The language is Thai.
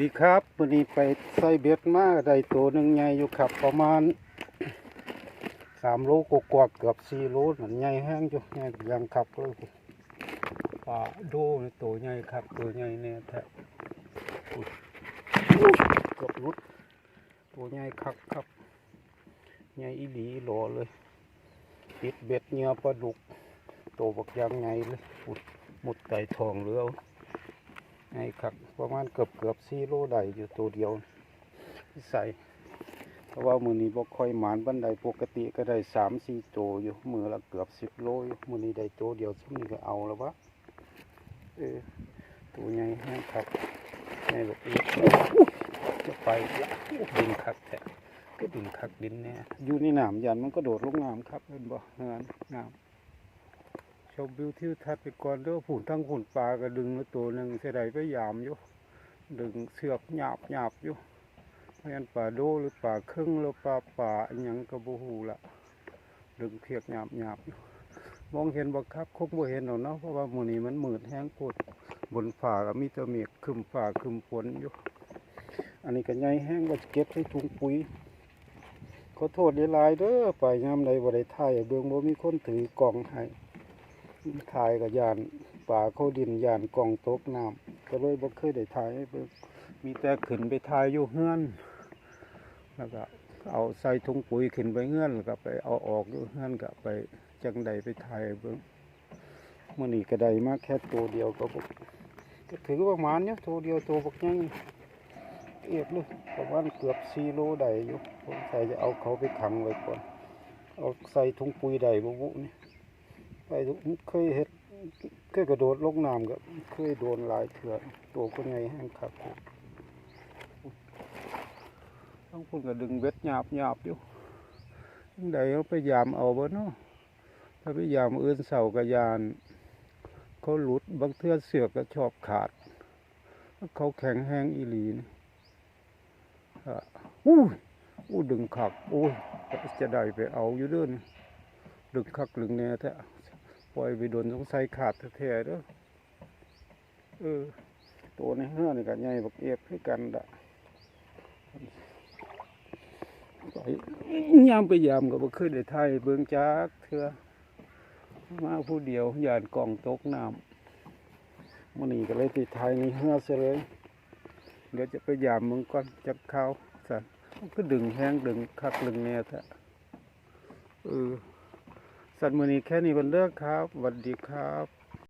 ดีครับวันนี้ไปใส่เบ็ดมาได้ตัวหนึ่งใหญ่อยู่ครับประมาณสามโลกว่าเกือบสี่โลนั่นใหญ่แห้งอยู่ใหญ่ยังครับเลยปลาดนี่ตัวใหญ่ครับตัวใหญ่เนี่ยแท้อุ๊ยเกือบรุดตัวใหญ่ครับครับใหญ่อีหลีอีหลอเลยปิดเบ็ดเหงื่อปลาดุกตัวบักยางไงเลยหมุดไก่ทองเรือเอา ไงครับประมาณเกือบเกือบสี่โลได้อยู่ตัวเดียวที่ใส่เพราะว่ามือนี้บ่ค่อยหมานบันไดปกติก็ได้สามสี่โตวอยู่มือละเกือบสิบโลอยู่มือนี้ได้ตัวเดียวซึ่งนี่ก็เอาแล้ววะเออตัวใหญ่แห้งครับใหญ่แบบนี้จะไปละดินคักแท้ก็ดินคักดินเนี่ยอยู่ในน้ำยันมันก็โดดลงน้ำครับเห็นบ่เห็นน้ำ มวิวทิวทัศน์ไปก่อนเด้อผุนทั้งผุนปลาก็ดึงมาตัวหนึ่งเสียดายไปยามอยู่ดึงเสือกหยาบหยาบอยู่ไม่งั้นปลาโดหรือปลาครึ่งหรือปลาป่าอหยังกระบูหูละดึงเพียกหยาบหยาบอยู่มองเห็นบ่ครับคงบ่เห็นหรอกเนาะเพราะว่าหมื้นี้มันมืดแห้งโพดบนฝ่าก็มีต่เมฆครึมฝ่าคึมฝนอยู่อันนี้ก็ใหญ่แห้งว่เก็บใส่ถุงปุ๋ยขอโทษหลายๆเด้อไปยามใดบ่ได้ถ่ายเบิ่งบ่มีคนถือกล่องให้ ถ่ายกับยานป่าเขาดินยานกองตกน้ำก็เลยบ่เคยได้ถ่ายมีแต่ขึ้นไปถ่ายอยู่เฮือนแล้วก็เอาใส่ถุงปุ๋ยขึ้นไปเฮือนแล้วก็ไปเอาออกอยู่เฮือนก็ไปจังใดไปถ่ายเบิ่งมื้อนี้ก็ได้มาแค่ตัวเดียวก็บ่ก็ถือว่าหมานเนี่ยตัวเดียวตัวบักยังเอียดเลยประมาณเกือบ4โลได้อยู่ผมใส่จะเอาเขาไปขังไว้ก่อนเอาใส่ถุงปุ๋ยได้บ่บุนี่ ไปเคยเห็ดเคยกระโดดลงน้ำก็เคยโดนหลายเถื่อตัวก็ไงแห้งคักต้องพูดก็ดึงเบ็ดหยาบหยาบอยู่ยังใดเขาไปยามเอาบ่เนาะถ้าไปยามอื่นเสากระยาน เขาหลุดบางเทื่อเสือกก็ชอบขาด เขาแข็งแห้งอีหลีนี่อะอู้อู้ดึงขักโอ้จะได้ไปเอาอยู่เด้อน ดึงคักดึงแน่แท้ปล่อยไปโดนสงสัยขาดแท้ๆเด้อเออตัวในเฮือนี่ก็ใหญ่บักเอฟคือกันดะยามไปยามก็บ่เคยได้ถ่ายเบิ่งจักเทื่อมาผู้เดียวย่านกล่องตกน้ำมื้อนี้ก็เลยติดถ่ายในเฮือซะเลยเดี๋ยวจะไปยามมึงก่อนจักข้าสั่นมันก็ดึงแห้งดึงคักดึงแน่แท้เออ สัตว์มือนี้แค่นี้บนเลิกครับสวัสดีครับ